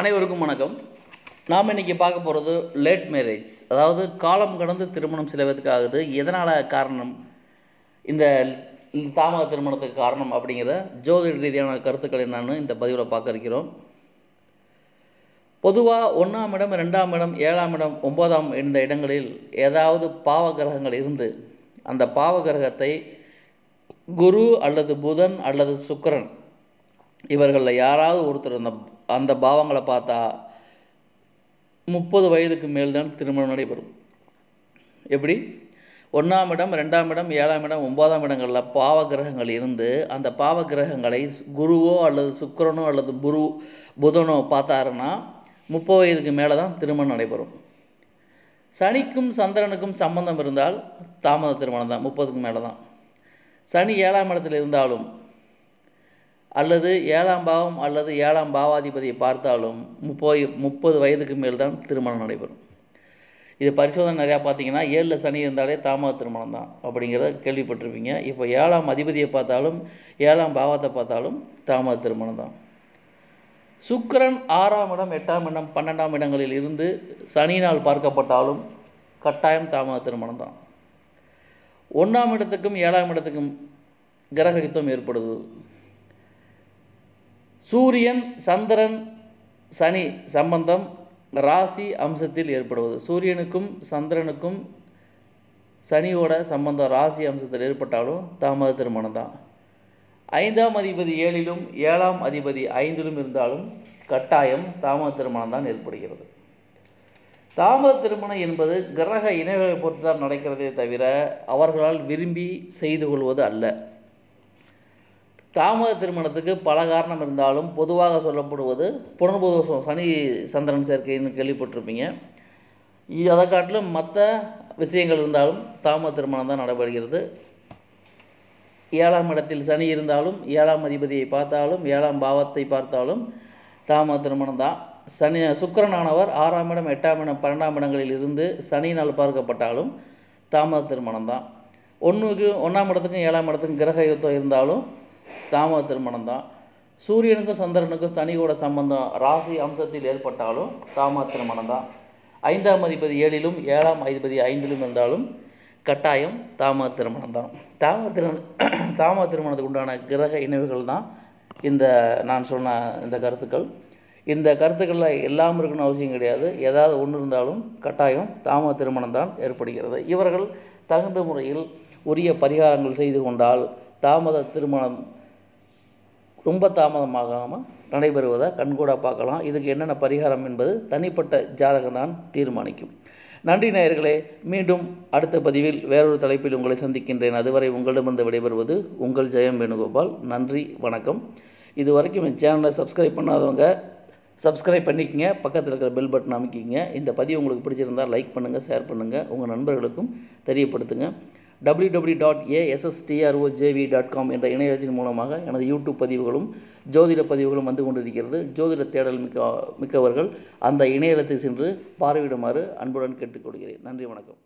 அனைவருக்கும் வணக்கம். நாம் இன்றைக்கி பார்க்க போகிறது லேட் மேரேஜ் அதாவது காலம் கடந்து திருமணம் சில பேருக்கு ஆகுது. எதனால் காரணம்? இந்த தாமத திருமணத்துக்கு காரணம் அப்படிங்கிற ஜோதிட ரீதியான கருத்துக்கள் என்னன்னு இந்த பதிவில் பார்க்க இருக்கிறோம். பொதுவாக ஒன்றாம் இடம் ரெண்டாம் இடம் ஏழாம் இடம் ஒன்பதாம் இந்த இடங்களில் ஏதாவது பாவ கிரகங்கள் இருந்து அந்த பாவ கிரகத்தை குரு அல்லது புதன் அல்லது சுக்கிரன் இவர்களில் யாராவது ஒருத்தர் அந்த அந்த பாவங்களை பார்த்தா முப்பது வயதுக்கு மேல்தான் திருமணம் நடைபெறும். எப்படி? ஒன்றாம் இடம் ரெண்டாம் இடம் ஏழாம் இடம் ஒன்பதாம் இடங்களில் பாவ கிரகங்கள் இருந்து அந்த பாவ கிரகங்களை குருவோ அல்லது சுக்கிரனோ அல்லது குரு புதனோ பார்த்தாருன்னா முப்பது வயதுக்கு மேலே தான் திருமணம் நடைபெறும். சனிக்கும் சந்திரனுக்கும் சம்பந்தம் இருந்தால் தாமத திருமணம் தான் முப்பதுக்கு மேலே தான் சனி ஏழாம் இடத்தில் இருந்தாலும் அல்லது ஏழாம் பாவம் அல்லது ஏழாம் பாவாதிபதியை பார்த்தாலும் முப்பது முப்பது வயதுக்கு மேல் தான் திருமணம் நடைபெறும். இது பரிசோதனை நிறையா பார்த்தீங்கன்னா ஏழில் சனி இருந்தாலே தாமத திருமணம் தான் அப்படிங்கிறத கேள்விப்பட்டிருப்பீங்க. இப்போ ஏழாம் அதிபதியை பார்த்தாலும் ஏழாம் பாவத்தை பார்த்தாலும் தாமத திருமணம் தான். சுக்கிரன் ஆறாம் இடம் எட்டாம் இடம் பன்னெண்டாம் இடங்களில் இருந்து சனியினால் பார்க்கப்பட்டாலும் கட்டாயம் தாமத திருமணம் தான். ஒன்றாம் இடத்துக்கும் ஏழாம் இடத்துக்கும் கிரகித்துவம் ஏற்படுது. சூரியன் சந்திரன் சனி சம்பந்தம் ராசி அம்சத்தில் ஏற்படுவது. சூரியனுக்கும் சந்திரனுக்கும் சனியோட சம்பந்தம் ராசி அம்சத்தில் ஏற்பட்டாலும் தாமத திருமணம் தான். ஐந்தாம் அதிபதி ஏழிலும் ஏழாம் அதிபதி ஐந்திலும் இருந்தாலும் கட்டாயம் தாமத திருமணம் தான் ஏற்படுகிறது. தாமத திருமணம் என்பது கிரக இணைகளை பொறுத்து தான் நடக்கிறதே தவிர அவர்களால் விரும்பி செய்து கொள்வது அல்ல. தாமத திருமணத்துக்கு பல காரணம் இருந்தாலும் பொதுவாக சொல்லப்படுவது புனர்பூதோஷம் சனி சந்திரன் சேர்க்கைன்னு கேள்விப்பட்டிருப்பீங்க. அதை காட்டிலும் மற்ற விஷயங்கள் இருந்தாலும் தாமத திருமணம் தான் நடைபெறுகிறது. ஏழாம் இடத்தில் சனி இருந்தாலும் ஏழாம் அதிபதியை பார்த்தாலும் ஏழாம் பாவத்தை பார்த்தாலும் தாமத திருமணம் தான். சனி சுக்கரனானவர் ஆறாம் இடம் எட்டாம் இடம் பன்னெண்டாம் இடங்களில் இருந்து சனியினால் பார்க்கப்பட்டாலும் தாமத திருமணம் தான். ஒன்றுக்கு ஒன்றாம் இடத்துக்கும் ஏழாம் இடத்துக்கும் கிரக யுத்தம் இருந்தாலும் தாமத திருமணம் தான் சூரியனுக்கும் சந்திரனுக்கும் சனியோட சம்பந்தம் ராசி அம்சத்தில் ஏற்பட்டாலும் தாமத திருமணம் தான் ஐந்தாம் அதிபதி ஏழிலும் ஏழாம் அதிபதி ஐந்திலும் இருந்தாலும் கட்டாயம் தாமத திருமணம் தான் தாமத திருமணம் தாமத திருமணத்துக்கு உண்டான கிரக இணைவுகள் தான் இந்த நான் சொன்ன இந்த கருத்துக்கள். இந்த கருத்துக்களில் எல்லாம் இருக்குன்னு அவசியம் கிடையாது. ஏதாவது ஒன்று இருந்தாலும் கட்டாயம் தாம திருமணம் தான் ஏற்படுகிறது. இவர்கள் தகுந்த முறையில் உரிய பரிகாரங்கள் செய்து கொண்டால் தாமத திருமணம் ரொம்ப தாமதமாகாமல் நடைபெறுவதை கண்கூடாக பார்க்கலாம். இதுக்கு என்னென்ன பரிகாரம் என்பது தனிப்பட்ட ஜாதகம் தான் தீர்மானிக்கும். நன்றி நேயர்களே மீண்டும் அடுத்த பதிவில் வேறொரு தலைப்பில் உங்களை சந்திக்கின்றேன். அதுவரை உங்களிடமிருந்து விடைபெறுவது உங்கள் ஜெயம் வேணுகோபால். நன்றி வணக்கம். இது வரைக்கும் என் சேனலை சப்ஸ்கிரைப் பண்ணாதவங்க சப்ஸ்கிரைப் பண்ணிக்கங்க. பக்கத்தில் இருக்கிற பெல் பட்டன் அமைக்கிங்க இந்த பதிவு உங்களுக்கு பிடிச்சிருந்தால் லைக் பண்ணுங்கள் ஷேர் பண்ணுங்கள் உங்கள் நண்பர்களுக்கும் தெரியப்படுத்துங்க. www.asstroJV.com dot ASSDROJV dot com என்ற இணையத்தின் மூலமாக எனது யூடியூப் பதிவுகளும் ஜோதிட பதிவுகளும் வந்து கொண்டிருக்கிறது. ஜோதிட தேடல் மிக்க மிக்கவர்கள் அந்த இணையதளத்தில் சென்று பார்வையிடுமாறு அன்புடன் கேட்டுக்கொள்கிறேன். நன்றி வணக்கம்.